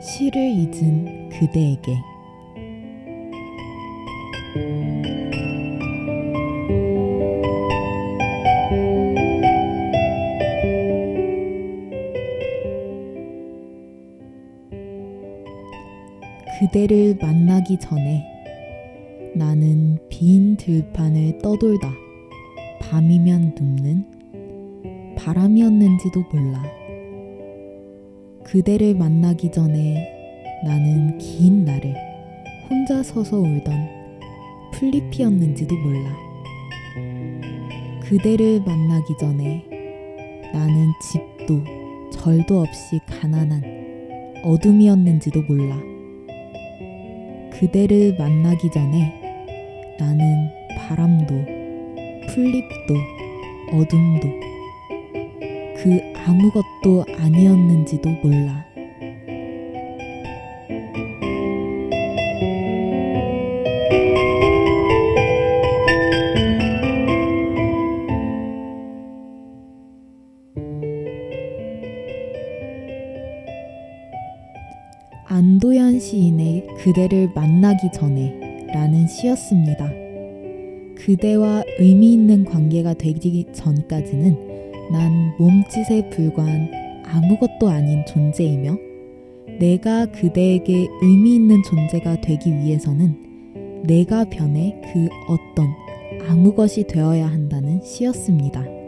시를 잊은 그대에게 그대를 만나기 전에 나는 빈 들판을 떠돌다 밤이면 눕는 바람이었는지도 몰라. 그대를 만나기 전에 나는 긴 날을 혼자 서서 울던 플리피였는지도 몰라. 그대를 만나기 전에 나는 집도 절도 없이 가난한 어둠이었는지도 몰라. 그대를 만나기 전에 나는 바람도 플립도 어둠도 그 아무것도 아니었는지도 몰라. 안도현 시인의 그대를 만나기 전에 라는 시였습니다. 그대와 의미 있는 관계가 되기 전까지는 난 몸짓에 불과한 아무것도 아닌 존재이며 내가 그대에게 의미 있는 존재가 되기 위해서는 내가 변해 그 어떤 아무 것이 되어야 한다는 시였습니다.